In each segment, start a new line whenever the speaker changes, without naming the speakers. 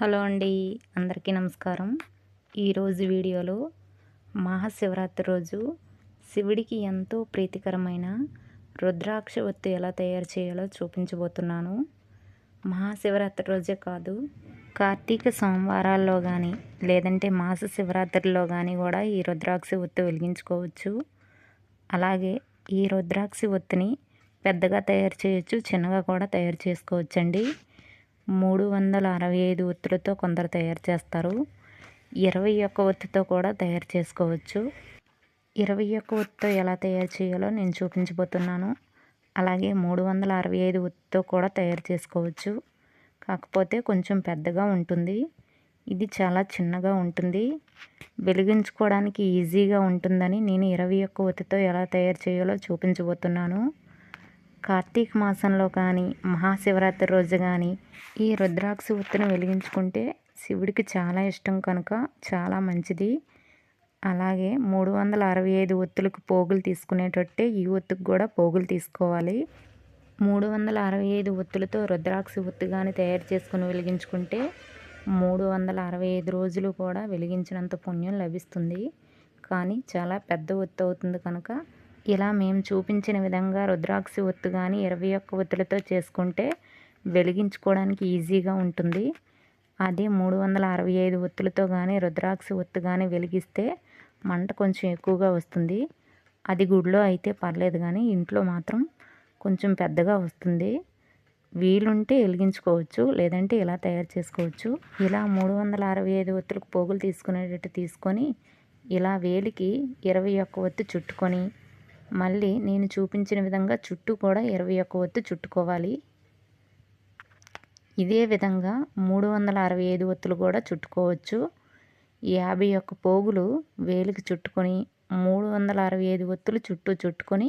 Hello అండి అందరికీ నమస్కారం. ఈరోజు వీడియోలో మహాశివరాత్రి రోజు శివుడికి ఎంతో ప్రీతికరమైన రుద్రాక్ష ఒత్తి ఎలా తయారు చేయాలో చూపించబోతున్నాను. మహాశివరాత్రి రోజే కాదు కార్తీక సోమవారాల్లో కానీ లేదంటే మాస శివరాత్రిలో కానీ కూడా ఈ రుద్రాక్ష ఒత్తి వెలిగించుకోవచ్చు. అలాగే ఈ రుద్రాక్ష ఒత్తిని పెద్దగా తయారు చేయొచ్చు చిన్నగా కూడా తయారు చేసుకోవచ్చండి. మూడు వందల అరవై ఐదు ఒత్తులతో కొందరు తయారు చేస్తారు. ఇరవై ఒక్క ఒత్తితో కూడా తయారు చేసుకోవచ్చు. ఇరవై ఒక్క ఒత్తితో ఎలా తయారు చేయాలో నేను చూపించబోతున్నాను. అలాగే మూడు వందల అరవై ఐదు ఒత్తితో కూడా తయారు చేసుకోవచ్చు. కాకపోతే కొంచెం పెద్దగా ఉంటుంది. ఇది చాలా చిన్నగా ఉంటుంది. వెలిగించుకోవడానికి ఈజీగా ఉంటుందని నేను ఇరవై ఒక్క ఒత్తితో ఎలా తయారు చేయాలో చూపించబోతున్నాను. కార్తీక మాసంలో కానీ మహాశివరాత్రి రోజు కానీ ఈ రుద్రాక్ష ఒత్తిని వెలిగించుకుంటే శివుడికి చాలా ఇష్టం కనుక చాలా మంచిది. అలాగే మూడు వందల అరవై ఐదు ఒత్తులకు పోగులు తీసుకునేటట్టే ఈ ఒత్తుకు కూడా పోగులు తీసుకోవాలి. మూడు వందల అరవై ఐదు ఒత్తులతో రుద్రాక్ష ఒత్తు కానీ తయారు చేసుకుని వెలిగించుకుంటే మూడు వందల అరవై ఐదు రోజులు కూడా వెలిగించినంత పుణ్యం లభిస్తుంది. కానీ చాలా పెద్ద ఒత్తు అవుతుంది కనుక ఇలా మేము చూపించిన విధంగా రుద్రాక్షి ఒత్తు కానీ ఇరవై ఒక్క ఒత్తులతో చేసుకుంటే వెలిగించుకోవడానికి ఈజీగా ఉంటుంది. అదే మూడు వందల అరవై ఐదు ఒత్తులతో కానీ రుద్రాక్ష ఒత్తు కానీ వెలిగిస్తే మంట కొంచెం ఎక్కువగా వస్తుంది. అది గుడిలో అయితే పర్లేదు కానీ ఇంట్లో మాత్రం కొంచెం పెద్దగా వస్తుంది. వీలుంటే వెలిగించుకోవచ్చు లేదంటే ఇలా తయారు చేసుకోవచ్చు. ఇలా మూడు వందల అరవై ఐదు ఒత్తులకు పోగులు తీసుకునేటట్టు తీసుకొని ఇలా వేలికి ఇరవై ఒక్క ఒత్తు చుట్టుకొని మళ్ళీ నేను చూపించిన విధంగా చుట్టూ కూడా ఇరవై ఒక్క ఒత్తు చుట్టుకోవాలి. ఇదే విధంగా మూడు వందల అరవై ఐదు ఒత్తులు కూడా చుట్టుకోవచ్చు. యాభై ఒక్క పోగులు వేలికి చుట్టుకొని మూడు వందల అరవై ఐదు ఒత్తులు చుట్టూ చుట్టుకొని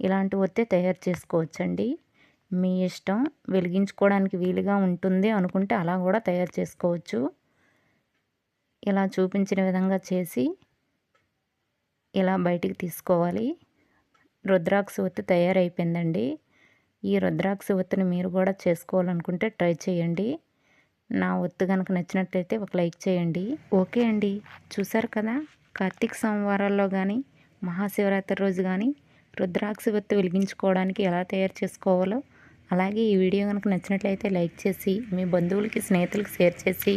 ఇలాంటి ఒత్తే తయారు చేసుకోవచ్చండి. మీ ఇష్టం వెలిగించుకోవడానికి వీలుగా ఉంటుంది అనుకుంటే అలా కూడా తయారు చేసుకోవచ్చు. ఇలా చూపించిన విధంగా చేసి ఇలా బయటికి తీసుకోవాలి. రుద్రాక్ష ఒత్తు తయారైపోయిందండి. ఈ రుద్రాక్ష ఒత్తిని మీరు కూడా చేసుకోవాలనుకుంటే ట్రై చేయండి. నా ఒత్తు కనుక నచ్చినట్లయితే ఒక లైక్ చేయండి. ఓకే అండి. చూసారు కదా? కార్తీక సోమవారాల్లో కానీ మహాశివరాత్రి రోజు కానీ రుద్రాక్ష ఒత్తు వెలిగించుకోవడానికి ఎలా తయారు చేసుకోవాలో అలాగే ఈ వీడియో కనుక నచ్చినట్లయితే లైక్ చేసి మీ బంధువులకి స్నేహితులకి షేర్ చేసి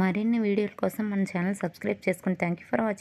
మరిన్ని వీడియోల కోసం మన ఛానల్ సబ్స్క్రైబ్ చేసుకుని థ్యాంక్ యూ ఫర్ వాచింగ్.